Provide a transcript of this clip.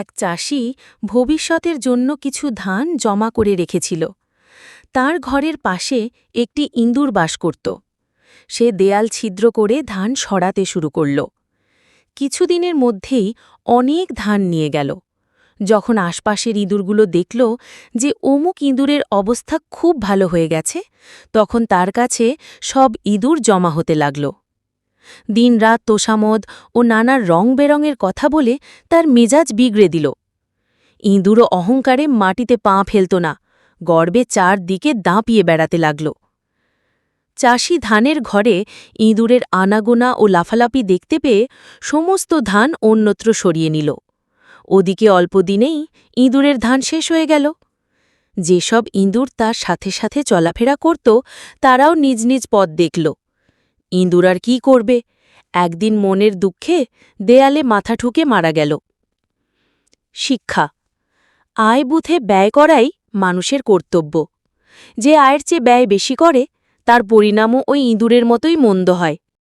এক চাষি ভবিষ্যতের জন্য কিছু ধান জমা করে রেখেছিল। তার ঘরের পাশে একটি ইঁদুর বাস করত। সে দেয়াল ছিদ্র করে ধান সরাতে শুরু করল। কিছুদিনের মধ্যেই অনেক ধান নিয়ে গেল। যখন আশপাশের ইঁদুরগুলো দেখল যে অমুক ইঁদুরের অবস্থা খুব ভালো হয়ে গেছে, তখন তার কাছে সব ইঁদুর জমা হতে লাগল। দিনরাত তোষামদ ও নানা রং বেরঙের কথা বলে তার মেজাজ বিগড়ে দিল। ইঁদুরও অহংকারে মাটিতে পা ফেলত না, গর্বে চারদিকে দাঁপিয়ে বেড়াতে লাগল। চাষি ধানের ঘরে ইঁদুরের আনাগোনা ও লাফালাফি দেখতে পেয়ে সমস্ত ধান অন্যত্র সরিয়ে নিল। ওদিকে অল্প দিনেই ইঁদুরের ধান শেষ হয়ে গেল। যেসব ইঁদুর তার সাথে সাথে চলাফেরা করত, তারাও নিজ নিজ পথ দেখল। ইঁদুর আর কী করবে? একদিন মনের দুঃখে দেয়ালে মাথা ঠুকে মারা গেল। শিক্ষা। আয় বুথে ব্যয় করাই মানুষের কর্তব্য। যে আয়ের চেয়ে ব্যয় বেশি করে, তার পরিণামও ওই ইঁদুরের মতোই মন্দ হয়।